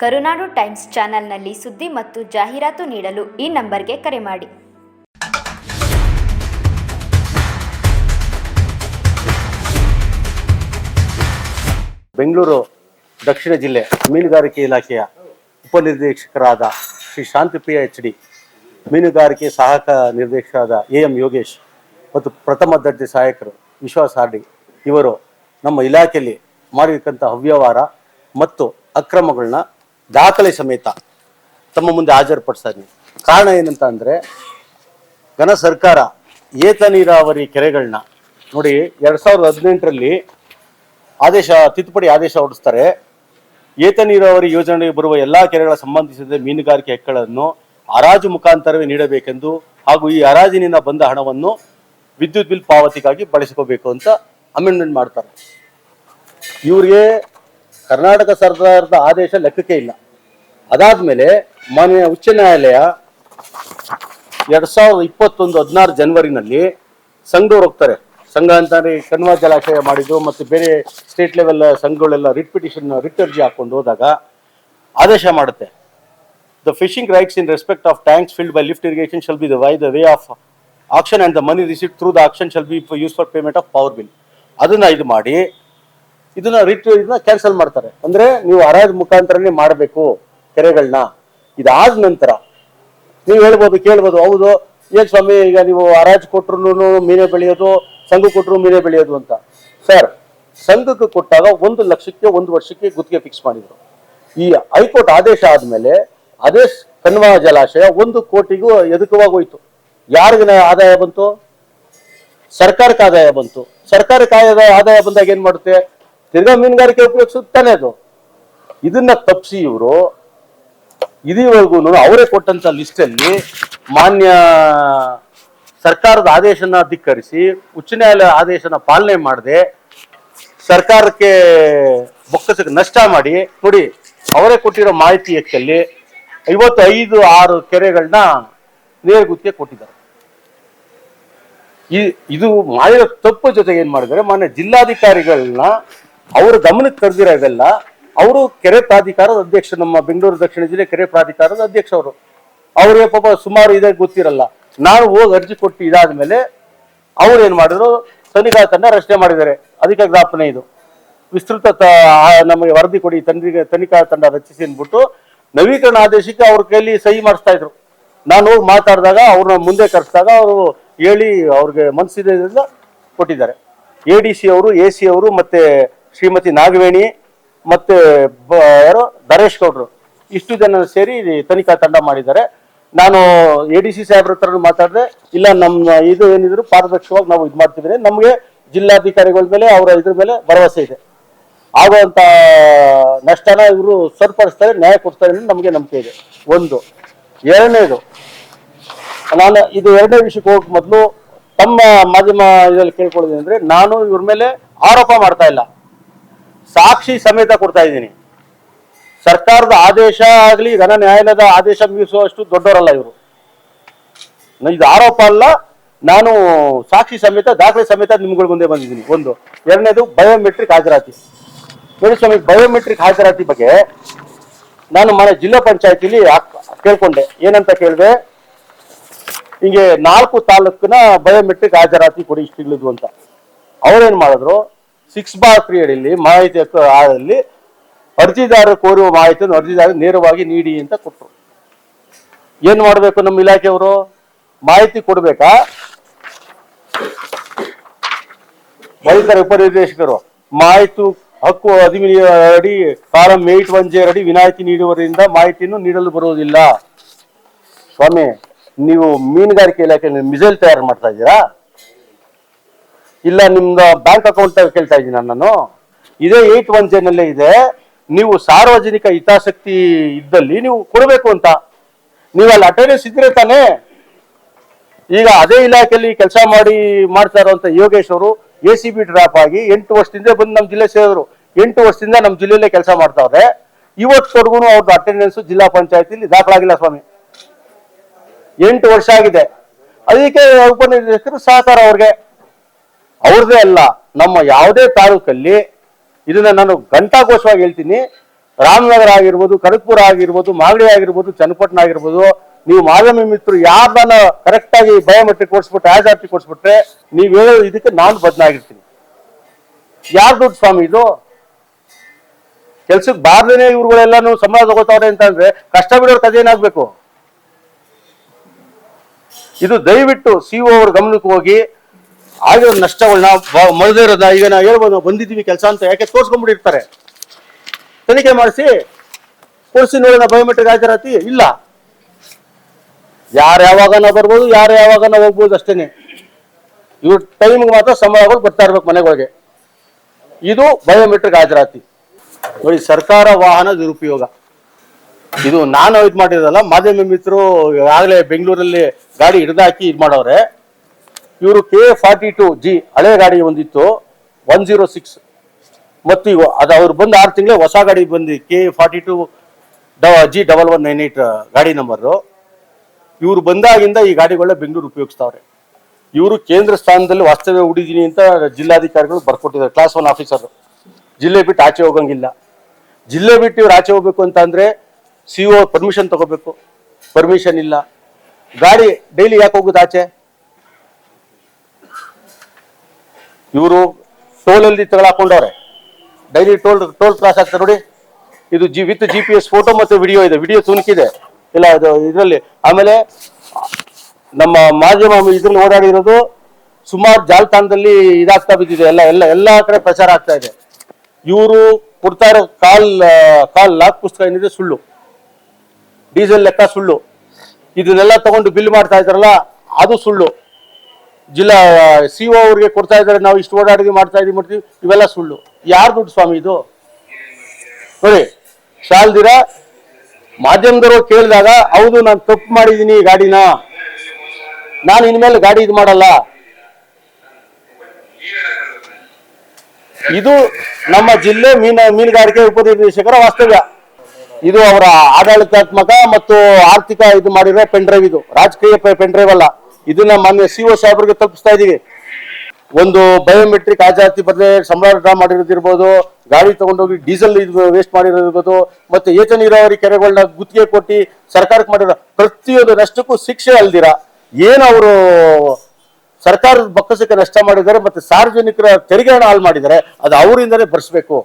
ಕರುನಾಡು times ಚಾನೆಲ್ನಲ್ಲಿ ಸುದ್ದಿ ಮತ್ತು ಜಾಹೀರಾತು ನೀಡಲು ಈ ನಂಬರ್ಗೆ ಕರೆ ಮಾಡಿ. ಬೆಂಗಳೂರು ದಕ್ಷಿಣ ಜಿಲ್ಲೆ ಮೀನುಗಾರಿಕೆ ಇಲಾಖೆಯ ಉಪನಿರ್ದೇಶಕರಾದ ಶ್ರೀ ಶಾಂತಿಪ್ರಿಯ ಎಚ್ ಡಿ ಮೀನುಗಾರಿಕೆ ಸಹಾಯಕ ನಿರ್ದೇಶಕರಾದ ಎ ಎಂ ಯೋಗೇಶ್ ಮತ್ತು ಪ್ರಥಮ ದರ್ಜೆ ಸಹಾಯಕರು ವಿಶ್ವಾಸ ಹಾರ್ಡಿ ಇವರು ನಮ್ಮ ಇಲಾಖೆಯಲ್ಲಿ ಮಾಡಿರ್ತಕ್ಕಂಥ ಅವ್ಯವಹಾರ ಮತ್ತು ಅಕ್ರಮಗಳನ್ನ ದಾಖಲೆ ಸಮೇತ ತಮ್ಮ ಮುಂದೆ ಹಾಜರುಪಡಿಸ್ತಾ ಇದ್ದೀನಿ ಕಾರಣ ಏನಂತ ಅಂದರೆ, ಘನ ಸರ್ಕಾರ ಏತ ನೀರಾವರಿ ಕೆರೆಗಳನ್ನ ನೋಡಿ ಎರಡು ಸಾವಿರದ ಹದಿನೆಂಟರಲ್ಲಿ ಆದೇಶ, ತಿದ್ದುಪಡಿ ಆದೇಶ ಹೊರಡಿಸ್ತಾರೆ. ಏತ ನೀರಾವರಿ ಯೋಜನೆಗೆ ಬರುವ ಎಲ್ಲಾ ಕೆರೆಗಳ ಸಂಬಂಧಿಸಿದ ಮೀನುಗಾರಿಕೆ ಹಕ್ಕುಗಳನ್ನು ಹರಾಜು ಮುಖಾಂತರವೇ ನೀಡಬೇಕೆಂದು ಹಾಗೂ ಈ ಹರಾಜಿನಿಂದ ಬಂದ ಹಣವನ್ನು ವಿದ್ಯುತ್ ಬಿಲ್ ಪಾವತಿಗಾಗಿ ಬಳಸಿಕೋಬೇಕು ಅಂತ ಅಮೆಂಡ್ಮೆಂಟ್ ಮಾಡ್ತಾರೆ. ಇವರಿಗೆ ಕರ್ನಾಟಕ ಸರ್ಕಾರದ ಆದೇಶ ಲೆಕ್ಕಕ್ಕೆ ಇಲ್ಲ. ಅದಾದ್ಮೇಲೆ ಮಾನ್ಯ ಉಚ್ಚ ನ್ಯಾಯಾಲಯ ಎರಡ್ ಸಾವಿರದ ಇಪ್ಪತ್ತೊಂದು ಹದಿನಾರು ಜನವರಿನಲ್ಲಿ ಸಂಘದವ್ರು ಹೋಗ್ತಾರೆ. ಸಂಘ ಅಂತಾನೆ ಕಣ್ವ ಜಲಾಶಯ ಮಾಡಿದ್ರು ಮತ್ತು ಬೇರೆ ಸ್ಟೇಟ್ ಲೆವೆಲ್ ಸಂಘಗಳೆಲ್ಲ ರಿಟ್ ಪಿಟಿಷನ್ ರಿಟ್ ಅರ್ಜಿ ಹಾಕೊಂಡು ಹೋದಾಗ ಆದೇಶ ಮಾಡುತ್ತೆ. The fishing rights in respect of tanks filled by lift irrigation shall be the why the way of auction and the money receive through the auction shall be use for payment of power bill ಅದನ್ನ ಇದು ಮಾಡಿ, ಇದನ್ನ writ ಇದನ್ನ cancel ಮಾಡ್ತಾರೆ. ಅಂದ್ರೆ ನೀವು ಹರಾಜ್ ಮುಖಾಂತರನೇ ಮಾಡಬೇಕು. ಕೆರೆಗಳನ್ನ ಇದಾದ ನಂತರ ನೀವು ಹೇಳ್ಬೋದು, ಕೇಳ್ಬೋದು, ಹೌದು ಏನ್ ಸ್ವಾಮಿ, ಈಗ ನೀವು ಹರಾಜು ಕೊಟ್ರು ಮೀನೇ ಬೆಳೆಯೋದು, ಸಂಘ ಕೊಟ್ಟರು ಮೀನೇ ಬೆಳೆಯೋದು ಅಂತ. ಸರ್ ಸಂಘಕ್ಕೆ ಕೊಟ್ಟಾಗ ಒಂದು ಲಕ್ಷಕ್ಕೆ ಒಂದು ವರ್ಷಕ್ಕೆ ಗುತ್ತಿಗೆ ಫಿಕ್ಸ್ ಮಾಡಿದ್ರು. ಈ ಹೈಕೋರ್ಟ್ ಆದೇಶ ಆದ್ಮೇಲೆ ಅದೇ ಕಣ್ವ ಜಲಾಶಯ ಒಂದು ಕೋಟಿಗೂ ಎದುಕವಾಗೋಯ್ತು. ಯಾರಿಗ ಆದಾಯ ಬಂತು? ಸರ್ಕಾರಕ್ಕೆ ಆದಾಯ ಬಂತು. ಸರ್ಕಾರಕ್ಕೆ ಆದಾಯ ಆದಾಯ ಬಂದಾಗ ಏನ್ ಮಾಡುತ್ತೆ? ತಿರ್ಗಾ ಮೀನುಗಾರಿಕೆ ಉಪಯೋಗಿಸುತ್ತಾನೆ ಅದು. ಇದನ್ನ ತಪ್ಪಿಸಿ ಇವರು ಇದುವರೆಗೂ ಅವರೇ ಕೊಟ್ಟಂತ ಲಿಸ್ಟ್ ಅಲ್ಲಿ ಮಾನ್ಯ ಸರ್ಕಾರದ ಆದೇಶನ ಧಿಕ್ಕರಿಸಿ, ಉಚ್ಚ ನ್ಯಾಯಾಲಯ ಆದೇಶನ ಪಾಲನೆ ಮಾಡದೆ, ಸರ್ಕಾರಕ್ಕೆ ಬೊಕ್ಕಸಕ್ಕೆ ನಷ್ಟ ಮಾಡಿ, ನೋಡಿ, ಅವರೇ ಕೊಟ್ಟಿರೋ ಮಾಹಿತಿ ಎಕ್ಕಲ್ಲಿ ಐವತ್ತು ಐದು ಆರು ಕೆರೆಗಳನ್ನ ನೇರಗುತ್ತಿಗೆ ಕೊಟ್ಟಿದ್ದಾರೆ. ಈ, ಇದು ಮಾಡಿರೋ ತಪ್ಪು ಜೊತೆಗೆ ಏನ್ ಮಾಡಿದ್ದಾರೆ, ಮಾನ್ಯ ಜಿಲ್ಲಾಧಿಕಾರಿಗಳನ್ನ ಅವರ ಗಮನಕ್ಕೆ ಕರೆದಿರೋದೆಲ್ಲ ಇವೆಲ್ಲ ಅವರು ಕೆರೆ ಪ್ರಾಧಿಕಾರದ ಅಧ್ಯಕ್ಷ, ನಮ್ಮ ಬೆಂಗಳೂರು ದಕ್ಷಿಣ ಜಿಲ್ಲೆ ಕೆರೆ ಪ್ರಾಧಿಕಾರದ ಅಧ್ಯಕ್ಷ ಅವರು. ಅವ್ರಿಗೆ ಪಾಪ ಸುಮಾರು ಇದೆ ಗೊತ್ತಿರಲ್ಲ. ನಾನು ಹೋಗಿ ಅರ್ಜಿ ಕೊಟ್ಟು ಇದಾದ್ಮೇಲೆ ಅವ್ರು ಏನ್ ಮಾಡಿದ್ರು? ತನಿಖಾ ತಂಡ ರಚನೆ ಮಾಡಿದ್ದಾರೆ. ಅದಕ್ಕೆ ಜ್ಞಾಪನೆ ಇದು. ವಿಸ್ತೃತ ನಮಗೆ ವರದಿ ಕೊಡಿ ತನಿಖೆ ತನಿಖಾ ತಂಡ ರಚಿಸಿ ಅಂದ್ಬಿಟ್ಟು ನವೀಕರಣ ಆದೇಶಕ್ಕೆ ಅವ್ರ ಕೈಲಿ ಸಹಿ ಮಾಡಿಸ್ತಾ ಇದ್ರು. ನಾನು ಹೋಗಿ ಮಾತಾಡಿದಾಗ ಅವ್ರನ್ನ ಮುಂದೆ ಕರೆಸಿದಾಗ ಅವರು ಹೇಳಿ ಅವ್ರಿಗೆ ಮನಸ್ಸಿದೆ ಕೊಟ್ಟಿದ್ದಾರೆ. ಎ ಡಿ ಸಿ ಅವರು, ಎ ಸಿ ಅವರು ಮತ್ತೆ ಶ್ರೀಮತಿ ನಾಗವೇಣಿ ಮತ್ತೆ ಯಾರು? ದರೇಶ್ ಗೌಡ್ರು. ಇಷ್ಟು ಜನ ಸೇರಿ ತನಿಖಾ ತಂಡ ಮಾಡಿದ್ದಾರೆ. ನಾನು ಎ ಡಿ ಸಿ ಸಾಹೇಬ್ರ ಹತ್ರ ಮಾತಾಡಿದೆ, ಇಲ್ಲ ನಮ್ಮ ಇದು ಏನಿದ್ರು ಪಾರದರ್ಶಕವಾಗಿ ನಾವು ಇದು ಮಾಡ್ತಿದ್ರೆ ನಮಗೆ ಜಿಲ್ಲಾಧಿಕಾರಿಗಳ ಮೇಲೆ, ಅವರ ಇದ್ರ ಮೇಲೆ ಭರವಸೆ ಇದೆ. ಆಗುವಂತ ನಷ್ಟನ ಇವರು ಸರಿಪಡಿಸ್ತಾರೆ, ನ್ಯಾಯ ಕೊಡ್ತಾರೆ ನಮಗೆ ನಂಬಿಕೆ ಇದೆ. ಒಂದು. ಎರಡನೇದು, ನಾನು ಇದು ಎರಡನೇ ವಿಷಯಕ್ಕೆ ಹೋಗಕ್ ಮೊದಲು ತಮ್ಮ ಮಾಧ್ಯಮ ಇದರಲ್ಲಿ ಕೇಳ್ಕೊಳ್ಳೋದು ಅಂದ್ರೆ ನಾನು ಇವ್ರ ಮೇಲೆ ಆರೋಪ ಮಾಡ್ತಾ ಇಲ್ಲ. ಸಾಕ್ಷಿ ಸಮೇತ ಕೊಡ್ತಾ ಇದ್ದೀನಿ. ಸರ್ಕಾರದ ಆದೇಶ ಆಗಲಿ, ಘನ ನ್ಯಾಯಾಲಯದ ಆದೇಶ ಮೀರಿಸುವಷ್ಟು ದೊಡ್ಡವರಲ್ಲ ಇವರು. ಇದು ಆರೋಪ ಅಲ್ಲ, ನಾನು ಸಾಕ್ಷಿ ಸಮೇತ, ದಾಖಲೆ ಸಮೇತ ನಿಮ್ಗಳ ಮುಂದೆ ಬಂದಿದ್ದೀನಿ. ಒಂದು. ಎರಡನೇದು ಬಯೋಮೆಟ್ರಿಕ್ ಹಾಜರಾತಿ. ನೋಡಿ ಸ್ವಾಮಿ ಬಯೋಮೆಟ್ರಿಕ್ ಹಾಜರಾತಿ ಬಗ್ಗೆ ನಾನು ಮನೆ ಜಿಲ್ಲಾ ಪಂಚಾಯತಿಲಿ ಕೇಳ್ಕೊಂಡೆ. ಏನಂತ ಕೇಳಿದೆ? ಹಿಂಗೆ ನಾಲ್ಕು ತಾಲೂಕಿನ ಬಯೋಮೆಟ್ರಿಕ್ ಹಾಜರಾತಿ ಕೊಡಿ, ಇಷ್ಟು ಅಂತ. ಅವ್ರೇನ್ ಮಾಡಿದ್ರು? ಸಿಕ್ಸ್ ಬಾರ್ ಪೀರಿಯಡ್ ಇಲ್ಲಿ ಮಾಹಿತಿ ಆದಲ್ಲಿ ಅರ್ಜಿದಾರರು ಕೋರುವ ಮಾಹಿತಿಯನ್ನು ಅರ್ಜಿದಾರ ನೇರವಾಗಿ ನೀಡಿ ಅಂತ ಕೊಟ್ಟರು. ಏನ್ ಮಾಡಬೇಕು ನಮ್ಮ ಇಲಾಖೆಯವರು? ಮಾಹಿತಿ ಕೊಡ್ಬೇಕಾ? ವೈದ್ಯರ ಉಪನಿರ್ದೇಶಕರು, ಮಾಹಿತಿ ಹಕ್ಕು ಅಧಿನಿಯ ಅಡಿ ಫಾರಂ ಏಟ್ ಒನ್ ಜೆ ಅಡಿ ವಿನಾಯಿತಿ ನೀಡುವುದರಿಂದ ಮಾಹಿತಿಯನ್ನು ನೀಡಲು ಬರುವುದಿಲ್ಲ. ಸ್ವಾಮಿ, ನೀವು ಮೀನುಗಾರಿಕೆ ಇಲಾಖೆಯಲ್ಲಿ ಮಿಸೈಲ್ ತಯಾರು ಮಾಡ್ತಾ ಇದ್ದೀರಾ? ಇಲ್ಲ, ನಿಮ್ದು ಬ್ಯಾಂಕ್ ಅಕೌಂಟ್ ಕೇಳ್ತಾ ಇದ್ದೀನಿ ನಾನು ಇದೇ ಏಟ್ ಒನ್ ನಲ್ಲೇ ಇದೆ. ನೀವು ಸಾರ್ವಜನಿಕ ಹಿತಾಸಕ್ತಿ ಇದ್ದಲ್ಲಿ ನೀವು ಕೊಡಬೇಕು ಅಂತ. ನೀವು ಅಲ್ಲಿ ಅಟೆಂಡೆನ್ಸ್ ಇದ್ರೆ ತಾನೇ. ಈಗ ಅದೇ ಇಲಾಖೆಯಲ್ಲಿ ಕೆಲಸ ಮಾಡಿ, ಮಾಡ್ತಾ ಇರುವಂತ ಯೋಗೇಶ್ ಅವರು ಎ ಸಿ ಬಿ ಡ್ರಾಪ್ ಆಗಿ ಎಂಟು ವರ್ಷದಿಂದ ಬಂದು ನಮ್ಮ ಜಿಲ್ಲೆ ಸೇರಿದ್ರು. ಎಂಟು ವರ್ಷದಿಂದ ನಮ್ಮ ಜಿಲ್ಲೆಯಲ್ಲೇ ಕೆಲಸ ಮಾಡ್ತಾವ್ರೆ. ಇವತ್ತವರೆಗೂ ಅವ್ರದ್ದು ಅಟೆಂಡೆನ್ಸ್ ಜಿಲ್ಲಾ ಪಂಚಾಯತಿಲಿ ದಾಖಲಾಗಿಲ್ಲ ಸ್ವಾಮಿ. ಎಂಟು ವರ್ಷ ಆಗಿದೆ. ಅದಕ್ಕೆ ಉಪನಿರ್ದೇಶಕರು ಸಹಕಾರ ಅವ್ರಿಗೆ. ಅವ್ರದೇ ಅಲ್ಲ, ನಮ್ಮ ಯಾವುದೇ ತಾಲೂಕಲ್ಲಿ ಇದನ್ನ ನಾನು ಘಂಟಾಘೋಷವಾಗಿ ಹೇಳ್ತೀನಿ. ರಾಮನಗರ ಆಗಿರ್ಬೋದು ಕನಕಪುರ ಆಗಿರ್ಬೋದು, ಮಾಗಡಿ ಆಗಿರ್ಬೋದು, ಚನ್ನಪಟ್ಟಣ ಆಗಿರ್ಬೋದು, ನೀವು ಮಾಧ್ಯಮ ಮಿತ್ರರು ಯಾರನ್ನ ಕರೆಕ್ಟ್ ಆಗಿ ಬಯೋಮೆಟ್ರಿಕ್ ಕೊಡಿಸ್ಬಿಟ್ಟು ಆಸ್ ಆರ್ ಕೊಡಿಸ್ಬಿಟ್ರೆ, ನೀವು ಹೇಳೋ ಇದಕ್ಕೆ ನಾನು ಬದಲಾಗಿರ್ತೀನಿ. ಯಾರ್ ದುಡ್ಡು ಸ್ವಾಮಿ ಇದು? ಕೆಲ್ಸಕ್ಕೆ ಬಾರ್ದೇನೆ ಇವ್ರುಗಳೆಲ್ಲಾನು ಸಂಬಳ ತಗೋತಾವ್ರೆ ಅಂತಂದ್ರೆ ಕಷ್ಟ ಬಿಡೋರ್ ಕಥೆ ಏನಾಗ್ಬೇಕು ಇದು ದಯವಿಟ್ಟು ಸಿಒ ಒ ಅವ್ರ ಗಮನಕ್ಕೆ ಹೋಗಿ ಆಗಿರೋ ನಷ್ಟಗಳನ್ನ ಮಳದೇ ಇರೋದ ಈಗ ನಾವು ಹೇಳ್ಬೋದು, ಬಂದಿದ್ದೀವಿ ಕೆಲಸ ಅಂತ, ಯಾಕೆ ತೋರ್ಸ್ಕೊಂಡ್ಬಿಟ್ಟಿರ್ತಾರೆ? ತನಿಖೆ ಮಾಡಿಸಿ, ಕೊಡಿಸಿ ನೋಡೋಣ ಬಯೋಮೆಟ್ರಿಕ್ ಹಾಜರಾತಿ ಇಲ್ಲ. ಯಾರು ಯಾವಾಗನ ಬರ್ಬೋದು, ಯಾರು ಯಾವಾಗನ ಹೋಗ್ಬೋದು ಅಷ್ಟೇನೆ. ಇವ್ರ ಟೈಮ್ಗೆ ಮಾತ್ರ ಸಂಬಳಗಳು ಬರ್ತಾ ಇರ್ಬೇಕು ಮನೆಗಳಿಗೆ. ಇದು ಬಯೋಮೆಟ್ರಿಕ್ ಹಾಜರಾತಿ. ನೋಡಿ, ಸರ್ಕಾರ ವಾಹನ ದುರುಪಯೋಗ ಇದು ನಾನು ಇದು ಮಾಡಿರೋದಲ್ಲ, ಮಾಧ್ಯಮ ಮಿತ್ರರು ಆಗಲೇ ಬೆಂಗಳೂರಲ್ಲಿ ಗಾಡಿ ಹಿಡ್ದಾಕಿ ಇದು ಮಾಡವ್ರೆ ಇವರು ಕೆ ಫಾರ್ಟಿ ಟು ಜಿ ಹಳೆ ಗಾಡಿ ಒಂದಿತ್ತು ಒನ್ ಜೀರೋ ಸಿಕ್ಸ್ ಮತ್ತು ಇವು ಅದು ಅವ್ರು ಬಂದು ಆರು ತಿಂಗಳೇ ಹೊಸ ಗಾಡಿ ಬಂದು K forty two G double one nine eight ಗಾಡಿ ನಂಬರು ಇವರು ಬಂದಾಗಿಂದ ಈ ಗಾಡಿಗಳನ್ನ ಬೆಂಗಳೂರು ಉಪಯೋಗಿಸ್ತಾವ್ರೆ. ಇವರು ಕೇಂದ್ರ ಸ್ಥಾನದಲ್ಲಿ ವಾಸ್ತವ್ಯ ಹೂಡಿದೀನಿ ಅಂತ ಜಿಲ್ಲಾಧಿಕಾರಿಗಳು ಬರ್ಕೊಟ್ಟಿದ್ದಾರೆ ಕ್ಲಾಸ್ ಒನ್ ಆಫೀಸರ್ ಜಿಲ್ಲೆ ಬಿಟ್ಟು ಆಚೆ ಹೋಗಂಗಿಲ್ಲ. ಜಿಲ್ಲೆ ಬಿಟ್ಟು ಇವ್ರು ಆಚೆ ಹೋಗ್ಬೇಕು ಅಂತ ಅಂದರೆ ಸಿ ಪರ್ಮಿಷನ್ ತಗೋಬೇಕು. ಪರ್ಮಿಷನ್ ಇಲ್ಲ. ಗಾಡಿ ಡೈಲಿ ಯಾಕೆ ಹೋಗೋದು ಆಚೆ? ಇವರು ಟೋಲಲ್ಲಿ ತಗೊಳಾಕೊಂಡವ್ರೆ. ಡೈಲಿ ಟೋಲ್ ಟೋಲ್ ಕ್ರಾಸ್ ಆಗ್ತಾರೆ ನೋಡಿ. ಇದು G, with G P S photo ಮತ್ತು ವಿಡಿಯೋ ಇದೆ. ವಿಡಿಯೋ ತುಣುಕಿದೆ. ಇಲ್ಲ, ಅದು ಇದರಲ್ಲಿ. ಆಮೇಲೆ ನಮ್ಮ ಮಾಧ್ಯಮ ಇದ್ರಲ್ಲಿ ಓಡಾಡಿರೋದು ಸುಮಾರು ಜಾಲತಾಣದಲ್ಲಿ ಇದಾಗ್ತಾ ಬಿದ್ದಿದೆ. ಎಲ್ಲ ಎಲ್ಲ ಎಲ್ಲ ಕಡೆ ಪ್ರಚಾರ ಆಗ್ತಾ ಇದೆ. ಇವರು ಕೊಡ್ತಾ ಇರೋ ಕಾಲ್ ಕಾಲ್ ಲಾಕ್ ಪುಸ್ತಕ ಏನಿದೆ ಸುಳ್ಳು. ಡೀಸೆಲ್ ಲೆಕ್ಕ ಸುಳ್ಳು. ಇದನ್ನೆಲ್ಲ ತಗೊಂಡು ಬಿಲ್ ಮಾಡ್ತಾ ಇದ್ದಾರಲ್ಲ, ಅದು ಸುಳ್ಳು. ಜಿಲ್ಲಾ ಸಿ ಒ ಅವ್ರಿಗೆ ಕೊಡ್ತಾ ಇದ್ದಾರೆ, ನಾವು ಇಷ್ಟು ಓಡಾಡಿದ್ವಿ, ಮಾಡ್ತಾ ಇದೀವಿ, ಮಾಡ್ತೀವಿ, ಇವೆಲ್ಲ ಸುಳ್ಳು. ಯಾರು ದುಡ್ಡು ಸ್ವಾಮಿ ಇದು? ನೋಡಿ, ಶಾಲ್ದಿರ ಮಾಧ್ಯಮದವರು ಕೇಳಿದಾಗ, ಹೌದು, ನಾನು ತಪ್ಪು ಮಾಡಿದ್ದೀನಿ ಗಾಡಿನ. ನಾನು ಇನ್ಮೇಲೆ ಗಾಡಿ ಇದು ಮಾಡಲ್ಲ. ಇದು ನಮ್ಮ ಜಿಲ್ಲೆ ಮೀನ, ಮೀನುಗಾರಿಕೆ ಉಪನಿರ್ದೇಶಕರ ವಾಸ್ತವ್ಯ. ಇದು ಅವರ ಆಡಳಿತಾತ್ಮಕ ಮತ್ತು ಆರ್ಥಿಕ ಇದು ಮಾಡಿರೋ ಪೆನ್ ಡ್ರೈವ್ ಇದು. ರಾಜಕೀಯ ಪೆನ್ ಡ್ರೈವ್ ಅಲ್ಲ. ಇದನ್ನ ಮಾನ್ಯ ಸಿ ಒ ಸಾಹೇಬರಿಗೆ ತಲುಪಿಸ್ತಾ ಇದೀವಿ. ಒಂದು ಬಯೋಮೆಟ್ರಿಕ್ ಆಜಾತಿ ಬದಲೇ ಸಂಬಳ ಡ್ರಾ ಮಾಡಿರೋದಿರ್ಬೋದು, ಗಾಡಿ ತಗೊಂಡೋಗಿ ಡೀಸೆಲ್ ವೇಸ್ಟ್ ಮಾಡಿರೋದಿರ್ಬೋದು, ಮತ್ತೆ ಏತ ನೀರಾವರಿ ಕೆರೆಗಳನ್ನ ಗುತ್ತಿಗೆ ಕೊಟ್ಟು ಸರ್ಕಾರಕ್ಕೆ ಮಾಡಿರೋ ಪ್ರತಿಯೊಂದು ನಷ್ಟಕ್ಕೂ ಶಿಕ್ಷೆ ಅಲ್ದಿರ? ಏನು ಅವರು ಸರ್ಕಾರದ ಬೊಕ್ಕಸಕ್ಕೆ ನಷ್ಟ ಮಾಡಿದ್ದಾರೆ, ಮತ್ತೆ ಸಾರ್ವಜನಿಕರ ತೆರಿಗೆ ಹಣ ಹಾಳು ಮಾಡಿದ್ದಾರೆ, ಅದು ಅವರಿಂದನೇ ಬರ್ಸ್ಬೇಕು.